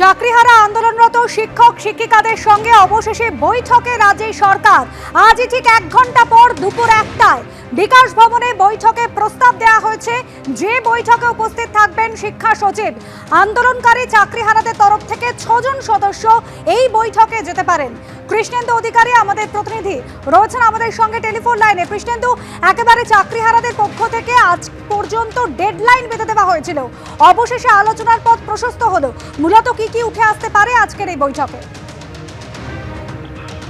চাকরিহারা আন্দোলনরত শিক্ষক শিক্ষিকাদের সঙ্গে অবশেষে বৈঠকে রাজি সরকার। আজই ঠিক এক ঘণ্টা পর দুপুর একটায় বিকাশ ভবনে বৈঠকে প্রস্তাব দেওয়া হয়েছে। যে বৈঠকে উপস্থিত থাকবেন শিক্ষা সচিব। আন্দোলনকারী চাকরিহারাদের তরফ থেকে ছজন সদস্য এই বৈঠকে যেতে পারেন। কৃষ্ণেন্দু অধিকারী আমাদের প্রতিনিধি রয়েছেন আমাদের সঙ্গে টেলিফোন লাইনে। কৃষ্ণেন্দু, একেবারে চাকরিহারাদের পক্ষ থেকে আজ পর্যন্ত ডেডলাইন বেঁধে দেওয়া হয়েছিল। অবশেষে আলোচনার পথ প্রশস্ত হলো। মূলত কি কি উঠে আসতে পারে আজকের এই বৈঠকে?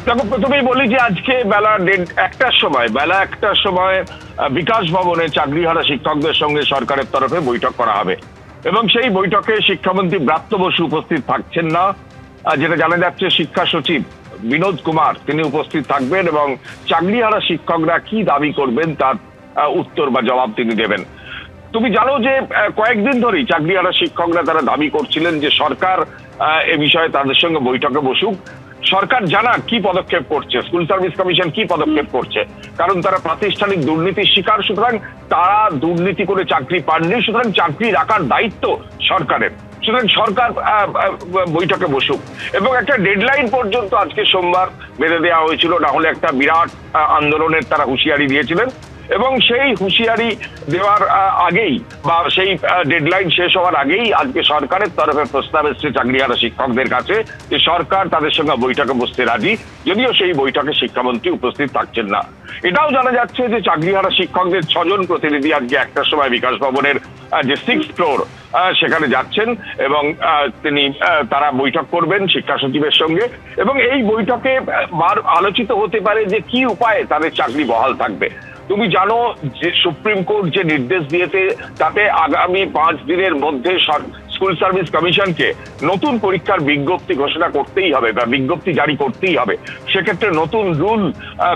দেখো, প্রথমেই বলি যে আজকে বেলা দেড়- একটার সময়, বেলা একটার সময় বিকাশ ভবনে চাকরিহারা শিক্ষকদের সঙ্গে সরকারের তরফে বৈঠক করা হবে। এবং সেই বৈঠকে শিক্ষামন্ত্রী ব্রাত্য বসু উপস্থিত থাকছেন না। যেটা জানা যাচ্ছে শিক্ষা সচিব বিনোদ কুমার, তিনি উপস্থিত থাকবেন এবং চাকরিহারা শিক্ষকরা কি দাবি করবেন তার উত্তর বা জবাব তিনি দেবেন। তুমি জানো যে কয়েকদিন ধরেই চাকরিহারা শিক্ষকরা তারা দাবি করছিলেন যে সরকার এ বিষয়ে তাদের সঙ্গে বৈঠকে বসুক। সরকার জানা কি পদক্ষেপ করছে, স্কুল সার্ভিস কমিশন কি পদক্ষেপ করছে, কারণ তারা প্রাতিষ্ঠানিক দুর্নীতির শিকার, সুতরাং তারা দুর্নীতি করে চাকরি পাননি, সুতরাং চাকরি রাখার দায়িত্ব সরকারের। সুতরাং সরকার বৈঠকে বসুক। এবং একটা ডেডলাইন পর্যন্ত আজকে সোমবার বেঁধে দেওয়া হয়েছিল। না হলে একটা বিরাট আন্দোলনের তারা হুঁশিয়ারি দিয়েছিলেন। এবং সেই হুঁশিয়ারি দেওয়ার আগেই বা সেই ডেডলাইন শেষ হওয়ার আগেই আজকে সরকারের তরফে প্রস্তাব এসছে চাকরিহারা শিক্ষকদের কাছে যে সরকার তাদের সঙ্গে বৈঠকে বসতে রাজি। যদিও সেই বৈঠকে শিক্ষামন্ত্রী উপস্থিত থাকছেন না। এটাও জানা যাচ্ছে যে চাকরিহারা শিক্ষকদের ছজন প্রতিনিধি আজকে একটার সময় বিকাশ ভবনের যে সিক্স ফ্লোর সেখানে যাচ্ছেন এবং তিনি তারা বৈঠক করবেন শিক্ষা সচিবের সঙ্গে এবং এই বৈঠকে বার আলোচিত হতে পারে যে কি উপায়ে তাদের চাকরি বহাল থাকবে। তুমি জানো যে সুপ্রিম কোর্ট যে নির্দেশ দিয়েছে, তাতে আগামী পাঁচ দিনের মধ্যে স্কুল সার্ভিস কমিশনকে নতুন পরীক্ষার বিজ্ঞপ্তি ঘোষণা করতেই হবে বা বিজ্ঞপ্তি জারি করতেই হবে। সেক্ষেত্রে নতুন রুল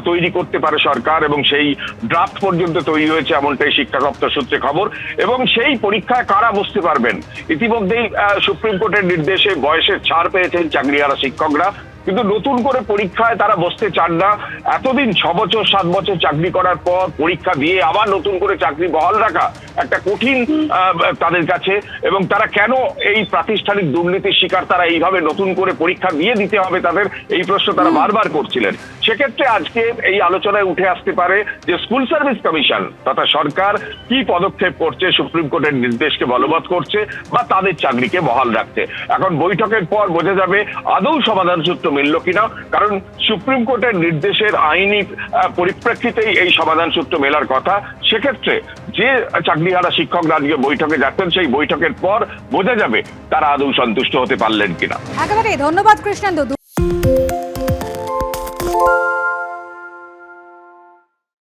তৈরি করতে পারে সরকার এবং সেই ড্রাফট পর্যন্ত তৈরি হয়েছে এমনটাই শিক্ষা দপ্তর সূত্রে খবর এবং সেই পরীক্ষায় কারা বসতে পারবেন? ইতিমধ্যেই সুপ্রিম কোর্টের নির্দেশে বয়সের ছাড় পেয়েছেন চাকরিহারা শিক্ষকরা। কিন্তু নতুন করে পরীক্ষায় তারা বসতে চান না। এতদিন ছ বছর সাত বছর চাকরি করার পর পরীক্ষা দিয়ে আবার নতুন করে চাকরি বহাল রাখা একটা কঠিন তাদের কাছে। এবং তারা কেন এই প্রাতিষ্ঠানিক দুর্নীতির শিকার? তারা এইভাবে নতুন করে পরীক্ষা দিয়ে দিতে হবে তাদের? এই প্রশ্ন তারা বারবার করছিলেন। সেক্ষেত্রে আজকে এই আলোচনায় উঠে আসতে পারে যে স্কুল সার্ভিস কমিশন তথা সরকার কি পদক্ষেপ করছে সুপ্রিম কোর্টের নির্দেশকে বলবৎ করছে বা তাদের চাকরিকে বহাল রাখছে। এখন বৈঠকের পর বোঝা যাবে আদৌ সমাধান সূত্র মিলল কিনা? কারণ সুপ্রিম কোর্টের নির্দেশের আইনি পরিপ্রেক্ষিতেই এই সমাধান সূত্র মেলার কথা। সেক্ষেত্রে যে চাকরিহারা শিক্ষকরা আজকে বৈঠকে যাচ্ছেন, সেই বৈঠকের পর বোঝা যাবে তারা আদৌ সন্তুষ্ট হতে পারলেন কিনা। একেবারে ধন্যবাদ কৃষ্ণেন্দু।